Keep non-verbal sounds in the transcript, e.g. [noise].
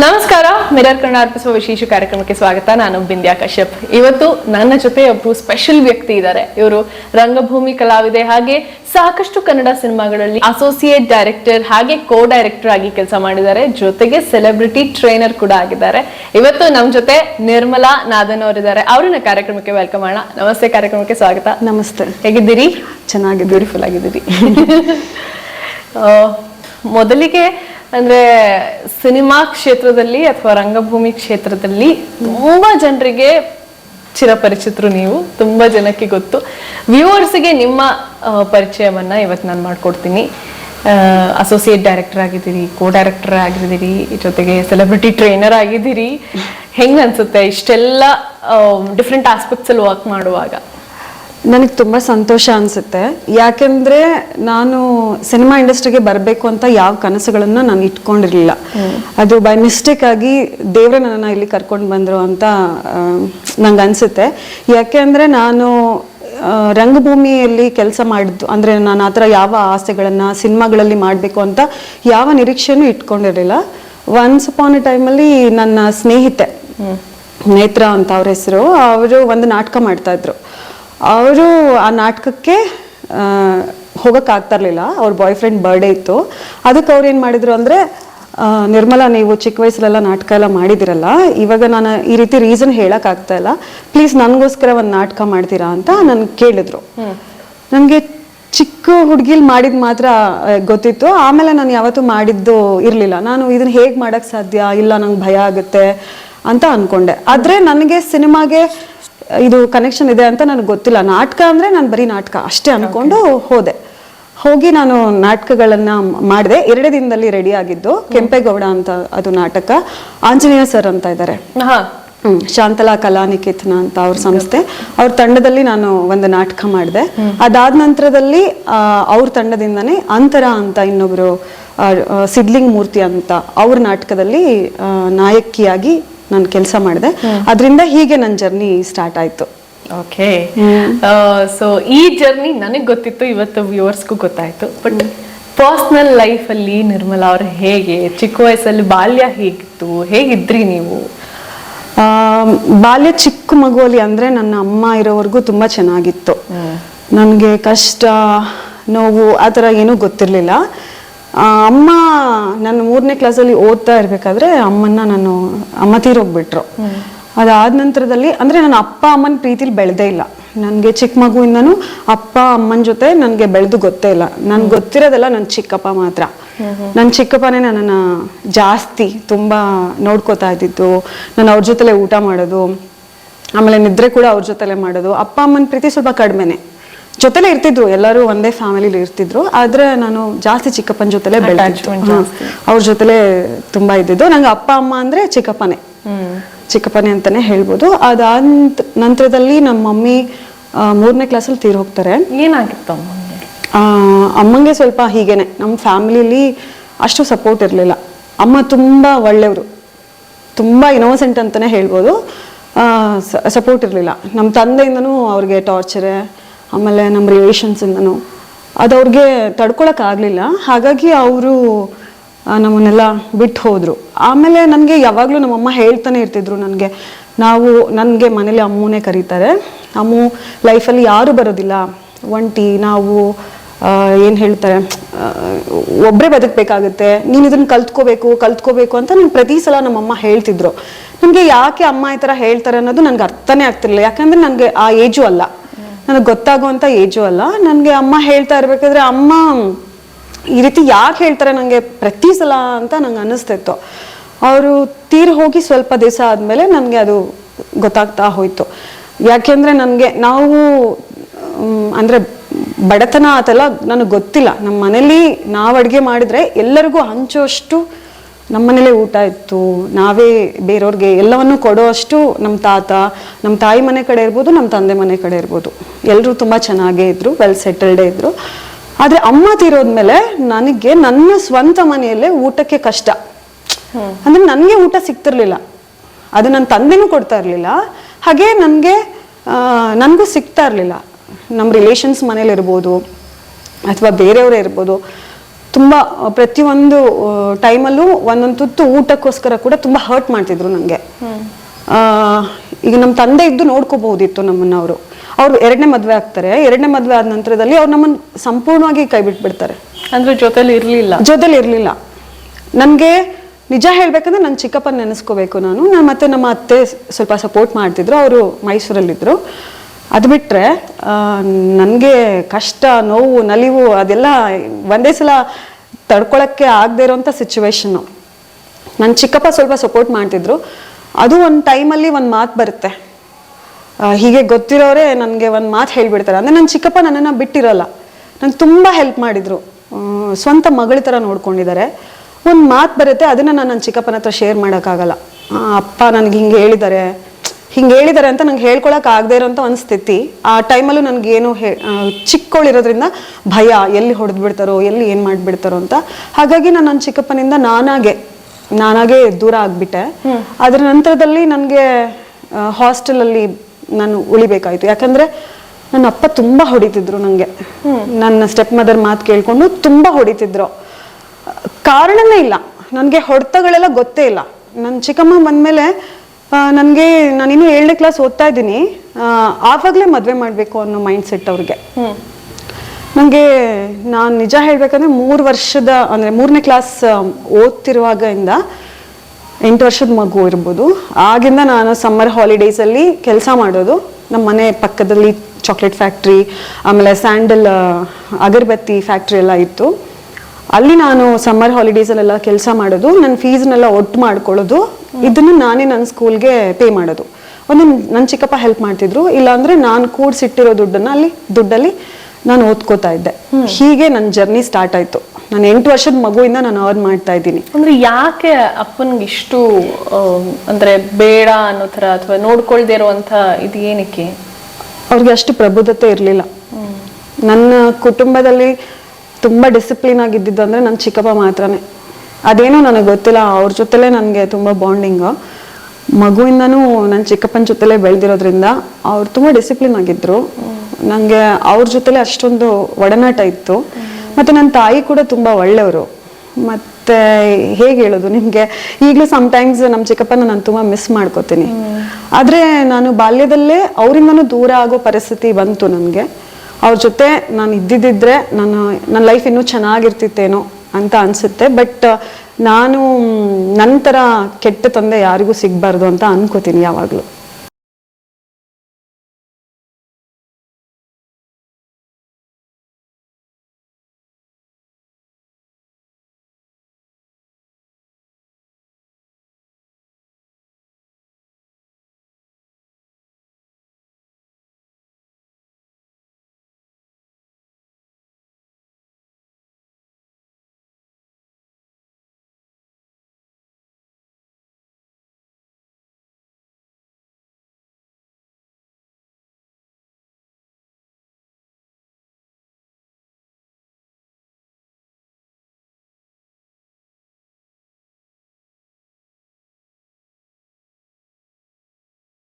ನಮಸ್ಕಾರ ಮಿರರ್ ಕನ್ನಡ ಅರ್ಪಿಸುವ ವಿಶೇಷ ಕಾರ್ಯಕ್ರಮಕ್ಕೆ ಸ್ವಾಗತ. ನಾನು ಬಿಂದ್ಯಾ ಕಶ್ಯಪ್. ಇವತ್ತು ನನ್ನ ಜೊತೆ ಒಬ್ರು ಸ್ಪೆಷಲ್ ವ್ಯಕ್ತಿ ಇದ್ದಾರೆ. ಇವರು ರಂಗಭೂಮಿ ಕಲಾವಿದೆ ಹಾಗೆ ಸಾಕಷ್ಟು ಕನ್ನಡ ಸಿನಿಮಾಗಳಲ್ಲಿ ಅಸೋಸಿಯೇಟ್ ಡೈರೆಕ್ಟರ್ ಹಾಗೆ ಕೋ ಡೈರೆಕ್ಟರ್ ಆಗಿ ಕೆಲಸ ಮಾಡಿದ್ದಾರೆ. ಜೊತೆಗೆ ಸೆಲೆಬ್ರಿಟಿ ಟ್ರೈನರ್ ಕೂಡ ಆಗಿದ್ದಾರೆ. ಇವತ್ತು ನಮ್ಮ ಜೊತೆ ನಿರ್ಮಲಾ ನಾದನ್ ಅವರಿದ್ದಾರೆ. ಅವ್ರನ್ನ ಕಾರ್ಯಕ್ರಮಕ್ಕೆ ವೆಲ್ಕಮ್ ಮಾಡೋಣ. ನಮಸ್ತೆ ಕಾರ್ಯಕ್ರಮಕ್ಕೆ ಸ್ವಾಗತ. ನಮಸ್ತೆ. ಹೇಗಿದ್ದೀರಿ? ಚೆನ್ನಾಗಿ ಬ್ಯೂಟಿಫುಲ್ ಆಗಿದ್ದೀರಿ [laughs] ಆ, ಮೊದಲಿಗೆ ಅಂದ್ರೆ ಸಿನಿಮಾ ಕ್ಷೇತ್ರದಲ್ಲಿ ಅಥವಾ ರಂಗಭೂಮಿ ಕ್ಷೇತ್ರದಲ್ಲಿ ತುಂಬಾ ಜನರಿಗೆ ಚಿರಪರಿಚಿತರು ನೀವು, ತುಂಬಾ ಜನಕ್ಕೆ ಗೊತ್ತು. ವ್ಯೂವರ್ಸ್ಗೆ ನಿಮ್ಮ ಪರಿಚಯವನ್ನ ಇವತ್ತು ನಾನು ಮಾಡ್ಕೊಡ್ತೀನಿ. ಅಸೋಸಿಯೇಟ್ ಡೈರೆಕ್ಟರ್ ಆಗಿದ್ದೀರಿ ಕೋ ಡೈರೆಕ್ಟರ್ ಆಗಿದ್ದೀರಿ, ಜೊತೆಗೆ ಸೆಲೆಬ್ರಿಟಿ ಟ್ರೈನರ್ ಆಗಿದ್ದೀರಿ. ಹೆಂಗ್ ಅನ್ಸುತ್ತೆ? ಇಷ್ಟೆಲ್ಲ ಡಿಫ್ರೆಂಟ್ ಆಸ್ಪೆಕ್ಟ್ಸ್ ಅಲ್ಲಿ ವರ್ಕ್ ಮಾಡುವಾಗ. ನನಗೆ ತುಂಬ ಸಂತೋಷ ಅನಿಸುತ್ತೆ. ಯಾಕೆಂದರೆ ನಾನು ಸಿನಿಮಾ ಇಂಡಸ್ಟ್ರಿಗೆ ಬರಬೇಕು ಅಂತ ಯಾವ ಕನಸುಗಳನ್ನು ನಾನು ಇಟ್ಕೊಂಡಿರಲಿಲ್ಲ. ಅದು ಬೈ ಮಿಸ್ಟೇಕ್ ಆಗಿ ದೇವರೇ ನನ್ನನ್ನು ಇಲ್ಲಿ ಕರ್ಕೊಂಡು ಬಂದರು ಅಂತ ನಂಗೆ ಅನಿಸುತ್ತೆ. ಯಾಕೆಂದರೆ ನಾನು ರಂಗಭೂಮಿಯಲ್ಲಿ ಕೆಲಸ ಮಾಡಿದ್ದು ಅಂದರೆ ನಾನು ಆ ಥರ ಯಾವ ಆಸೆಗಳನ್ನು ಸಿನಿಮಾಗಳಲ್ಲಿ ಮಾಡಬೇಕು ಅಂತ ಯಾವ ನಿರೀಕ್ಷೆನೂ ಇಟ್ಕೊಂಡಿರಲಿಲ್ಲ. ಒನ್ಸ್ ಅಪಾನ್ ಎ ಟೈಮಲ್ಲಿ ನನ್ನ ಸ್ನೇಹಿತೆ ನೇತ್ರ ಅಂತ ಅವ್ರ ಹೆಸರು ಅವರು ಒಂದು ನಾಟಕ ಮಾಡ್ತಾ ಇದ್ರು. ಅವರು ಆ ನಾಟಕಕ್ಕೆ ಹೋಗೋಕ್ಕಾಗ್ತಾ ಇರಲಿಲ್ಲ ಅವ್ರ ಬಾಯ್ ಫ್ರೆಂಡ್ ಬರ್ಡೇ ಇತ್ತು. ಅದಕ್ಕೆ ಅವ್ರು ಏನು ಮಾಡಿದರು ಅಂದರೆ ನಿರ್ಮಲಾ ನೀವು ಚಿಕ್ಕ ವಯಸ್ಸಲ್ಲೆಲ್ಲ ನಾಟಕ ಎಲ್ಲ ಮಾಡಿದಿರಲ್ಲ ಇವಾಗ ನಾನು ಈ ರೀತಿ ರೀಸನ್ ಹೇಳೋಕ್ಕಾಗ್ತಾ ಇಲ್ಲ ಪ್ಲೀಸ್ ನನಗೋಸ್ಕರ ಒಂದು ನಾಟಕ ಮಾಡ್ತೀರಾ ಅಂತ ನನ್ಗೆ ಕೇಳಿದ್ರು. ನನಗೆ ಚಿಕ್ಕ ಹುಡುಗಿಲ್ ಮಾಡಿದ ಮಾತ್ರ ಗೊತ್ತಿತ್ತು. ಆಮೇಲೆ ನಾನು ಯಾವತ್ತೂ ಮಾಡಿದ್ದು ಇರಲಿಲ್ಲ. ನಾನು ಇದನ್ನ ಹೇಗೆ ಮಾಡಕ್ ಸಾಧ್ಯ? ಇಲ್ಲ ನಂಗೆ ಭಯ ಆಗುತ್ತೆ ಅಂತ ಅನ್ಕೊಂಡೆ. ಆದ್ರೆ ನನಗೆ ಸಿನಿಮಾಗೆ ಇದು ಕನೆಕ್ಷನ್ ಇದೆ ಅಂತ ನನಗೆ ಗೊತ್ತಿಲ್ಲ. ನಾಟಕ ಅಂದ್ರೆ ನಾನು ಬರೀ ನಾಟಕ. ಅಷ್ಟೇ ಅಂದ್ಕೊಂಡು ಹೋದೆ. ಹೋಗಿ ನಾನು ನಾಟಕಗಳನ್ನು ಮಾಡಿದೆ. ಎರಡೇ ದಿನದಲ್ಲಿ ರೆಡಿ ಆಗಿದ್ದು. ಕೆಂಪೇಗೌಡ ಅಂತ ಅದು ನಾಟಕ. ಆಂಜನೇಯ ಸರ್ ಅಂತ ಇದ್ದಾರೆ ಶಾಂತಲಾ ಕಲಾನಿಕೇತನ ಅಂತ ಅವ್ರ ಸಂಸ್ಥೆ. ಅವ್ರ ತಂಡದಲ್ಲಿ ನಾನು ಒಂದು ನಾಟಕ ಮಾಡಿದೆ. ಅದಾದ ನಂತರದಲ್ಲಿ ಅವ್ರ ತಂಡದಿಂದನೇ ಅಂತರ ಅಂತ ಇನ್ನೊಬ್ರು ಸಿದ್ಲಿಂಗ್ ಮೂರ್ತಿ ಅಂತ ಅವ್ರ ನಾಟಕದಲ್ಲಿ ನಾಯಕಿಯಾಗಿ ನಾನು ಕೆಲಸ ಮಾಡಿದೆ. ಅದರಿಂದ ಹೀಗೆ ನನ್ನ ಜರ್ನಿ ಸ್ಟಾರ್ಟ್ ಆಯ್ತು. ಓಕೆ ಸೊ ಈ ಜರ್ನಿ ನನಗೆ ಗೊತ್ತಿತ್ತು ಇವತ್ತು ವ್ಯೂವರ್ಸ್ಗೂ ಗೊತ್ತಾಯಿತು. ಬಟ್ ಪರ್ಸ್ನಲ್ ಲೈಫಲ್ಲಿ ನಿರ್ಮಲಾ ಅವರು ಹೇಗೆ ಚಿಕ್ಕ ವಯಸ್ಸಲ್ಲಿ ಬಾಲ್ಯ ಹೇಗಿತ್ತು ಹೇಗಿದ್ರಿ ನೀವು? ಆ, ಬಾಲ್ಯ ಚಿಕ್ಕ ಮಗುವಲ್ಲಿ ಅಂದ್ರೆ ನನ್ನ ಅಮ್ಮ ಇರೋವರೆಗೂ ತುಂಬಾ ಚೆನ್ನಾಗಿತ್ತು. ನನಗೆ ಕಷ್ಟ ನೋವು ಆ ಥರ ಏನೂ ಗೊತ್ತಿರಲಿಲ್ಲ. ಅಮ್ಮ ನಾನು ಮೂರನೇ ಕ್ಲಾಸಲ್ಲಿ ಓದ್ತಾ ಇರಬೇಕಾದ್ರೆ ಅಮ್ಮನ್ನ ನಾನು, ಅಮ್ಮ ತೀರೋಗ್ಬಿಟ್ರು. ಅದಾದ ನಂತರದಲ್ಲಿ ಅಂದ್ರೆ ನನ್ನ ಅಪ್ಪ ಅಮ್ಮನ ಪ್ರೀತಿಲಿ ಬೆಳೆದೇ ಇಲ್ಲ. ನನಗೆ ಚಿಕ್ಕ ಮಗುವಿಂದನೂ ಅಪ್ಪ ಅಮ್ಮನ ಜೊತೆ ನನಗೆ ಬೆಳೆದು ಗೊತ್ತೇ ಇಲ್ಲ. ನನ್ಗೆ ಗೊತ್ತಿರೋದೆಲ್ಲ ನನ್ನ ಚಿಕ್ಕಪ್ಪ ಮಾತ್ರ. ನನ್ನ ಚಿಕ್ಕಪ್ಪನೇ ನನ್ನನ್ನು ಜಾಸ್ತಿ ತುಂಬ ನೋಡ್ಕೋತಾ ಇದ್ದಿದ್ದು. ನಾನು ಅವ್ರ ಜೊತೆಲೆ ಊಟ ಮಾಡೋದು. ಆಮೇಲೆ ನಿದ್ರೆ ಕೂಡ ಅವ್ರ ಜೊತೆಲೆ ಮಾಡೋದು. ಅಪ್ಪ ಅಮ್ಮನ ಪ್ರೀತಿ ಸ್ವಲ್ಪ ಕಡಿಮೆನೆ. ಜೊತೆಲೆ ಇರ್ತಿದ್ರು ಎಲ್ಲರೂ ಒಂದೇ ಫ್ಯಾಮಿಲಿಲಿ ಇರ್ತಿದ್ರು. ಆದ್ರೆ ನಾನು ಜಾಸ್ತಿ ಚಿಕ್ಕಪ್ಪನ ಜೊತೆಲೆ ಬೆಳೆದಿದ್ದು. ಅವ್ರ ಜೊತೆಲೆ ತುಂಬಾ ಇದ್ದಿದ್ದು. ನಂಗೆ ಅಪ್ಪ ಅಮ್ಮ ಅಂದ್ರೆ ಚಿಕ್ಕಪ್ಪನೇ. ಚಿಕ್ಕಪ್ಪನೇ ಅಂತಾನೆ ಹೇಳ್ಬೋದು. ಅದಾದ ನಂತರದಲ್ಲಿ ನಮ್ಮ ಮಮ್ಮಿ ಮೂರನೇ ಕ್ಲಾಸಲ್ಲಿ ತೀರ್ ಹೋಗ್ತಾರೆ. ಏನಾಗಿತ್ತು ಅಮ್ಮಂಗೆ? ಅಮ್ಮಂಗೆ ಸ್ವಲ್ಪ ಹೀಗೇನೆ. ನಮ್ಮ ಫ್ಯಾಮಿಲಿಲಿ ಅಷ್ಟು ಸಪೋರ್ಟ್ ಇರಲಿಲ್ಲ. ಅಮ್ಮ ತುಂಬ ಒಳ್ಳೆಯವರು ತುಂಬ ಇನೋಸೆಂಟ್ ಅಂತಲೇ ಹೇಳ್ಬೋದು. ಸಪೋರ್ಟ್ ಇರಲಿಲ್ಲ. ನಮ್ಮ ತಂದೆಯಿಂದನೂ ಅವ್ರಿಗೆ ಟಾರ್ಚರೇ ಆಮೇಲೆ ನಮ್ಮ ರಿಲೇಷನ್ಸಿಂದನೂ ಅದು ಅವ್ರಿಗೆ ತಡ್ಕೊಳಕ್ಕಾಗಲಿಲ್ಲ ಹಾಗಾಗಿ ಅವರು ನಮ್ಮನ್ನೆಲ್ಲ ಬಿಟ್ಟು ಹೋದರು. ಆಮೇಲೆ ನನಗೆ ಯಾವಾಗಲೂ ನಮ್ಮಮ್ಮ ಹೇಳ್ತಾನೆ ಇರ್ತಿದ್ರು ನನಗೆ, ನಾವು, ನನಗೆ ಮನೇಲಿ ಅಮ್ಮನೇ ಕರೀತಾರೆ. ಅಮ್ಮು ಲೈಫಲ್ಲಿ ಯಾರು ಬರೋದಿಲ್ಲ. ಒಂಟಿ, ನಾವು ಏನು ಹೇಳ್ತಾರೆ ಒಬ್ಬರೇ ಬದುಕಬೇಕಾಗುತ್ತೆ. ನೀನು ಇದನ್ನು ಕಲ್ತ್ಕೋಬೇಕು ಕಲ್ತ್ಕೋಬೇಕು ಅಂತ ನಾನು ಪ್ರತಿ ಸಲ ನಮ್ಮಮ್ಮ ಹೇಳ್ತಿದ್ರು. ನನಗೆ ಯಾಕೆ ಅಮ್ಮ ಈ ಥರ ಹೇಳ್ತಾರೆ ಅನ್ನೋದು ನನಗೆ ಅರ್ಥನೇ ಆಗ್ತಿರ್ಲಿಲ್ಲ. ಯಾಕಂದ್ರೆ ನನಗೆ ಆ ಏಜು ಅಲ್ಲ. ನನಗೆ ಗೊತ್ತಾಗುವಂಥ ಏಜು ಅಲ್ಲ. ನನಗೆ ಅಮ್ಮ ಹೇಳ್ತಾ ಇರಬೇಕಾದ್ರೆ ಅಮ್ಮ, ಈ ರೀತಿ ಯಾಕೆ ಹೇಳ್ತಾರೆ ನನಗೆ ಪ್ರತಿ ಸಲ ಅಂತ ನಂಗೆ ಅನ್ನಿಸ್ತಿತ್ತು ಅವರು ತೀರ್ ಹೋಗಿ ಸ್ವಲ್ಪ ದಿವಸ ಆದಮೇಲೆ ನನಗೆ ಅದು ಗೊತ್ತಾಗ್ತಾ ಹೋಯ್ತು. ಯಾಕೆಂದರೆ ನನಗೆ ನಾವು ಅಂದರೆ ಬಡತನ ಅದೆಲ್ಲ ನನಗೆ ಗೊತ್ತಿಲ್ಲ. ನಮ್ಮ ಮನೇಲಿ ನಾವು ಅಡುಗೆ ಮಾಡಿದ್ರೆ ಎಲ್ಲರಿಗೂ ಹಂಚೋಷ್ಟು ನಮ್ಮ ಮನೇಲೇ ಊಟ ಇತ್ತು. ನಾವೇ ಬೇರೆಯವ್ರಿಗೆ ಎಲ್ಲವನ್ನು ಕೊಡೋ ಅಷ್ಟು ನಮ್ಮ ತಾತ ನಮ್ಮ ತಾಯಿ ಮನೆ ಕಡೆ ಇರ್ಬೋದು ನಮ್ಮ ತಂದೆ ಮನೆ ಕಡೆ ಇರ್ಬೋದು. ಎಲ್ಲರೂ ತುಂಬ ಚೆನ್ನಾಗೇ ಇದ್ರು ವೆಲ್ ಸೆಟಲ್ಡೇ ಇದ್ರು. ಆದರೆ ಅಮ್ಮ ತೀರೋದ್ಮೇಲೆ ನನಗೆ ನನ್ನ ಸ್ವಂತ ಮನೆಯಲ್ಲೇ ಊಟಕ್ಕೆ ಕಷ್ಟ. ಅಂದ್ರೆ ನನಗೆ ಊಟ ಸಿಗ್ತಿರ್ಲಿಲ್ಲ. ಅದು ನನ್ನ ತಂದೆನೂ ಕೊಡ್ತಾ ಇರಲಿಲ್ಲ. ಹಾಗೆ ನನಗೆ ನನಗೂ ಸಿಗ್ತಾ ಇರಲಿಲ್ಲ. ನಮ್ಮ ರಿಲೇಷನ್ಸ್ ಮನೇಲಿ ಇರ್ಬೋದು, ಅಥವಾ ಬೇರೆಯವರೇ ಇರ್ಬೋದು. ತುಂಬ, ಪ್ರತಿಯೊಂದು ಟೈಮಲ್ಲೂ ಒಂದೊಂದು ತುತ್ತು ಊಟಕ್ಕೋಸ್ಕರ ಕೂಡ ತುಂಬ ಹರ್ಟ್ ಮಾಡ್ತಿದ್ರು ನನಗೆ ಈಗ ನಮ್ಮ ತಂದೆ ಇದ್ದು ನೋಡ್ಕೋಬಹುದಿತ್ತು ನಮ್ಮನ್ನ ಅವರು. ಅವ್ರು ಎರಡನೇ ಮದುವೆ ಆಗ್ತಾರೆ. ಎರಡನೇ ಮದುವೆ ಆದ ನಂತರದಲ್ಲಿ ಅವ್ರು ನಮ್ಮನ್ನು ಸಂಪೂರ್ಣವಾಗಿ ಕೈ ಬಿಟ್ಬಿಡ್ತಾರೆ. ಅಂದ್ರೆ ಜೊತೆಲಿ ಇರ್ಲಿಲ್ಲ. ಜೊತೆಲಿ ಇರಲಿಲ್ಲ. ನನಗೆ ನಿಜ ಹೇಳ್ಬೇಕಂದ್ರೆ ನನ್ನ ಚಿಕ್ಕಪ್ಪ ನೆನೆಸ್ಕೋಬೇಕು ನಾನು. ನಾನು ಮತ್ತೆ ನಮ್ಮ ಅತ್ತೆ ಸ್ವಲ್ಪ ಸಪೋರ್ಟ್ ಮಾಡ್ತಿದ್ರು. ಅವರು ಮೈಸೂರಲ್ಲಿದ್ದರು ಅದು ಬಿಟ್ಟರೆ ನನಗೆ ಕಷ್ಟ ನೋವು ನಲಿವು ಅದೆಲ್ಲ ಒಂದೇ ಸಲ ತಡ್ಕೊಳಕ್ಕೆ ಆಗದೆ ಇರೋಂಥ ಸಿಚುವೇಶನ್ನು ನನ್ನ ಚಿಕ್ಕಪ್ಪ ಸ್ವಲ್ಪ ಸಪೋರ್ಟ್ ಮಾಡ್ತಿದ್ರು. ಅದು ಒಂದು ಟೈಮಲ್ಲಿ ಒಂದು ಮಾತು ಬರುತ್ತೆ. ಹೀಗೆ ಗೊತ್ತಿರೋರೆ ನನಗೆ ಒಂದು ಮಾತು ಹೇಳಿಬಿಡ್ತಾರೆ. ಅಂದರೆ ನನ್ನ ಚಿಕ್ಕಪ್ಪ ನನ್ನನ್ನು ಬಿಟ್ಟಿರಲ್ಲ. ನಂಗೆ ತುಂಬ ಹೆಲ್ಪ್ ಮಾಡಿದರು. ಸ್ವಂತ ಮಗಳ ಥರ ನೋಡ್ಕೊಂಡಿದ್ದಾರೆ. ಒಂದು ಮಾತು ಬರುತ್ತೆ, ಅದನ್ನು ನಾನು ನನ್ನ ಚಿಕ್ಕಪ್ಪನ ಹತ್ರ ಶೇರ್ ಮಾಡೋಕ್ಕಾಗಲ್ಲ. ಅಪ್ಪ ನನಗೆ ಹಿಂಗೆ ಹೇಳಿದ್ದಾರೆ. ಹಿಂಗೆ ಹೇಳಿದ್ದಾರೆ ಅಂತ ನಂಗೆ ಹೇಳ್ಕೊಳಕ್ಕೆ ಆಗದೆ ಇರೋಂಥ ಒಂದು ಸ್ಥಿತಿ ಆ ಟೈಮಲ್ಲೂ ನನಗೇನು ಹೇ ಚಿಕ್ಕವಳಿರೋದ್ರಿಂದ ಭಯ, ಎಲ್ಲಿ ಹೊಡೆದ್ಬಿಡ್ತಾರೋ, ಎಲ್ಲಿ ಏನು ಮಾಡಿಬಿಡ್ತಾರೋ ಅಂತ. ಹಾಗಾಗಿ ನಾನು ನನ್ನ ಚಿಕ್ಕಪ್ಪನಿಂದ ನಾನಾಗೆ ನಾನಾಗೆ ದೂರ ಆಗ್ಬಿಟ್ಟೆ. ಅದರ ನಂತರದಲ್ಲಿ ನನಗೆ ಹಾಸ್ಟೆಲಲ್ಲಿ ನಾನು ಉಳಿಬೇಕಾಯ್ತು. ಯಾಕಂದ್ರೆ ನನ್ನ ಅಪ್ಪ ತುಂಬಾ ಹೊಡಿತಿದ್ರು ನನಗೆ ನನ್ನ ಸ್ಟೆಪ್ ಮದರ್ ಮಾತು ಕೇಳ್ಕೊಂಡು ತುಂಬಾ ಹೊಡಿತಿದ್ರು. ಕಾರಣನೇ ಇಲ್ಲ. ನನಗೆ ಹೊಡೆತಗಳೆಲ್ಲ ಗೊತ್ತೇ ಇಲ್ಲ. ನನ್ನ ಚಿಕ್ಕಮ್ಮ ಬಂದ್ಮೇಲೆ ನನಗೆ ನಾನಿನ್ನು ಏಳನೇ ಕ್ಲಾಸ್ ಓದ್ತಾ ಇದ್ದೀನಿ. ಆವಾಗಲೇ ಮದುವೆ ಮಾಡಬೇಕು ಅನ್ನೋ ಮೈಂಡ್ ಸೆಟ್ ಅವ್ರಿಗೆ ನನಗೆ ನಾನು ನಿಜ ಹೇಳಬೇಕಂದ್ರೆ ಮೂರು ವರ್ಷದ, ಅಂದರೆ ಮೂರನೇ ಕ್ಲಾಸ್ ಓದ್ತಿರುವಾಗಿಂದ ಎಂಟು ವರ್ಷದ ಮಗು ಇರ್ಬೋದು. ಆಗಿಂದ ನಾನು ಸಮ್ಮರ್ ಹಾಲಿಡೇಸಲ್ಲಿ ಕೆಲಸ ಮಾಡೋದು. ನಮ್ಮ ಮನೆ ಪಕ್ಕದಲ್ಲಿ ಚಾಕ್ಲೇಟ್ ಫ್ಯಾಕ್ಟ್ರಿ ಆಮೇಲೆ ಸ್ಯಾಂಡಲ್ ಅಗರಬತ್ತಿ ಫ್ಯಾಕ್ಟ್ರಿ ಎಲ್ಲ ಇತ್ತು. ಅಲ್ಲಿ ನಾನು ಸಮ್ಮರ್ ಹಾಲಿಡೇಸಲ್ಲೆಲ್ಲ ಕೆಲಸ ಮಾಡೋದು. ನನ್ನ ಫೀಸ್ನೆಲ್ಲ ಒಟ್ಟು ಮಾಡ್ಕೊಳ್ಳೋದು. ಇದನ್ನು ನಾನೇ ನನ್ನ ಸ್ಕೂಲ್ಗೆ ಪೇ ಮಾಡೋದು. ಒಂದು ನನ್ನ ಚಿಕ್ಕಪ್ಪ ಹೆಲ್ಪ್ ಮಾಡ್ತಿದ್ರು. ಇಲ್ಲಾಂದರೆ ನಾನು ಕೂಡ್ಸಿಟ್ಟಿರೋ ದುಡ್ಡನ್ನು ಅಲ್ಲಿ, ದುಡ್ಡಲ್ಲಿ ನಾನು ಓದ್ಕೋತಾ ಇದ್ದೆ. ಹೀಗೆ ನನ್ನ ಜರ್ನಿ ಸ್ಟಾರ್ಟ್ ಆಯ್ತು. ನಾನು ಎಂಟು ವರ್ಷದ ಮಗುವಿಂದ ನಾನು ಅರ್ನ್ ಮಾಡ್ತಾ ಇದ್ದೀನಿ. ಅಂದ್ರೆ ಯಾಕೆ ಅಪ್ಪನ್ಗೆ ಇಷ್ಟು ಅಂದ್ರೆ ಬೇಡ ಅನ್ನೋ ತರ ಅಥವಾ ನೋಡ್ಕೊಳ್ದೇ ಇರುವಂತ ಇದು ಏನಕ್ಕೆ? ಅವ್ರಿಗೆ ಅಷ್ಟು ಪ್ರಬುದ್ಧತೆ ಇರಲಿಲ್ಲ. ನನ್ನ ಕುಟುಂಬದಲ್ಲಿ ತುಂಬ ಡಿಸಿಪ್ಲಿನ್ ಆಗಿದ್ದಿದ್ದು ಅಂದರೆ ನನ್ನ ಚಿಕ್ಕಪ್ಪ ಮಾತ್ರನೇ. ಅದೇನೋ ನನಗೆ ಗೊತ್ತಿಲ್ಲ. ಅವ್ರ ಜೊತೆಲೇ ನನಗೆ ತುಂಬ ಬಾಂಡಿಂಗು ಮಗುವಿಂದನೂ ನನ್ನ ಚಿಕ್ಕಪ್ಪನ ಜೊತೆಲೇ ಬೆಳೆದಿರೋದ್ರಿಂದ ಅವ್ರು ತುಂಬ ಡಿಸಿಪ್ಲಿನ್ ಆಗಿದ್ರು. ನನಗೆ ಅವ್ರ ಜೊತೆಲೆ ಅಷ್ಟೊಂದು ಒಡನಾಟ ಇತ್ತು. ಮತ್ತು ನನ್ನ ತಾಯಿ ಕೂಡ ತುಂಬ ಒಳ್ಳೆಯವರು. ಮತ್ತೆ ಹೇಗೆ ಹೇಳೋದು, ನಿಮಗೆ ಈಗಲೂ ಸಮ್ಟೈಮ್ಸ್ ನಮ್ಮ ಚಿಕ್ಕಪ್ಪನ ನಾನು ತುಂಬ ಮಿಸ್ ಮಾಡ್ಕೋತೀನಿ. ಆದರೆ ನಾನು ಬಾಲ್ಯದಲ್ಲೇ ಅವರಿಂದನೂ ದೂರ ಆಗೋ ಪರಿಸ್ಥಿತಿ ಬಂತು ನನಗೆ. ಅವ್ರ ಜೊತೆ ನಾನು ಇದ್ದಿದ್ದಿದ್ರೆ ನಾನು ನನ್ನ ಲೈಫ್ ಇನ್ನೂ ಚೆನ್ನಾಗಿರ್ತಿತ್ತೇನೋ ಅಂತ ಅನಿಸುತ್ತೆ. ಬಟ್ ನಾನು ನಂತರ ಕೆಟ್ಟ ತಂದೆ ಯಾರಿಗೂ ಸಿಗಬಾರ್ದು ಅಂತ ಅನ್ಕೋತೀನಿ ಯಾವಾಗಲೂ.